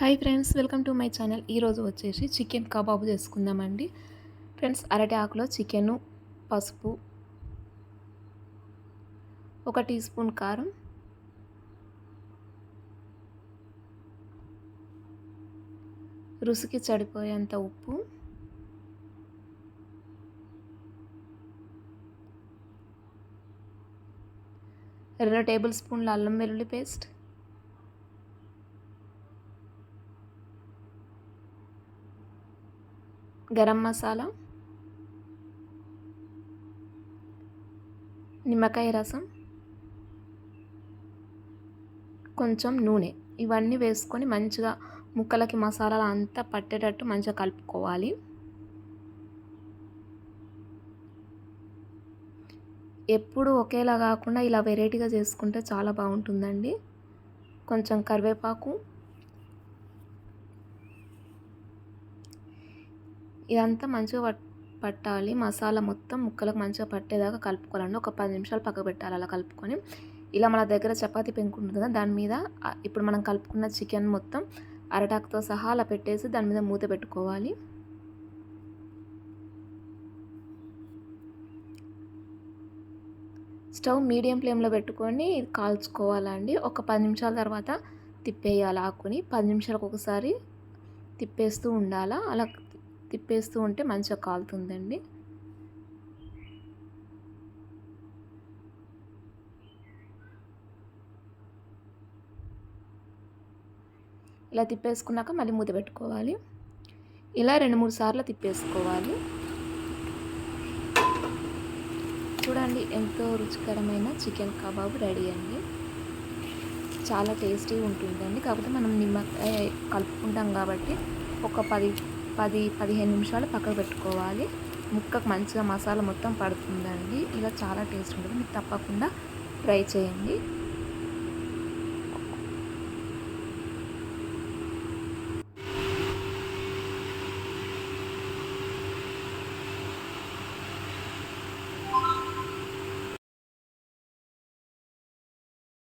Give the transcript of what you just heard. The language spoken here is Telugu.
Hi friends welcome to my channel. ఈరోజు వచ్చేసి చికెన్ కబాబు చేసుకుందామండి. ఫ్రెండ్స్ అరటి ఆకులో చికెను పసుపు ఒక టీ స్పూన్ కారం రుసికి చడిపోయేంత ఉప్పు రెండు టేబుల్ స్పూన్ల అల్లం వెల్లుల్లి పేస్ట్ గరం మసాలా నిమ్మకాయ రసం కొంచెం నూనె. ఇవన్నీ వేసుకొని మంచిగా ముక్కలకి మసాలాలు అంతా పట్టేటట్టు మంచిగా కలుపుకోవాలి. ఎప్పుడు ఒకేలా కాకుండా ఇలా వెరైటీగా చేసుకుంటే చాలా బాగుంటుందండి. కొంచెం కరివేపాకు ఇదంతా మంచిగా పట్టాలి. మసాలా మొత్తం ముక్కలకు మంచిగా పట్టేదాకా కలుపుకోవాలండి. ఒక పది నిమిషాలు పక్క పెట్టాలి అలా కలుపుకొని. ఇలా మన దగ్గర చపాతీ పెంకు ఉంటుంది కదా దాని మీద ఇప్పుడు మనం కలుపుకున్న చికెన్ మొత్తం అరటాకుతో సహా అలా పెట్టేసి దాని మీద మూత పెట్టుకోవాలి. స్టవ్ మీడియం ఫ్లేమ్లో పెట్టుకొని కాల్చుకోవాలండి. ఒక పది నిమిషాల తర్వాత తిప్పేయాలి ఆకుని. పది నిమిషాలకు ఒకసారి తిప్పేస్తూ ఉండాలా. అలా తిప్పేస్తూ ఉంటే మంచిగా కాలుతుందండి. ఇలా తిప్పేసుకున్నాక మళ్ళీ మూత పెట్టుకోవాలి. ఇలా రెండు మూడు సార్లు తిప్పేసుకోవాలి. చూడండి ఎంతో రుచికరమైన చికెన్ కబాబ్ రెడీ అండి. చాలా టేస్టీ ఉంటుందండి. కాకపోతే మనం నిమ్మకాయ కలుపుకుంటాం కాబట్టి ఒక పది పది పదిహేను నిమిషాలు పక్కకు పెట్టుకోవాలి. ముక్కకు మంచిగా మసాలా మొత్తం పడుతుందండి. ఇలా చాలా టేస్ట్ ఉంటుంది. మీరు తప్పకుండా ట్రై చేయండి.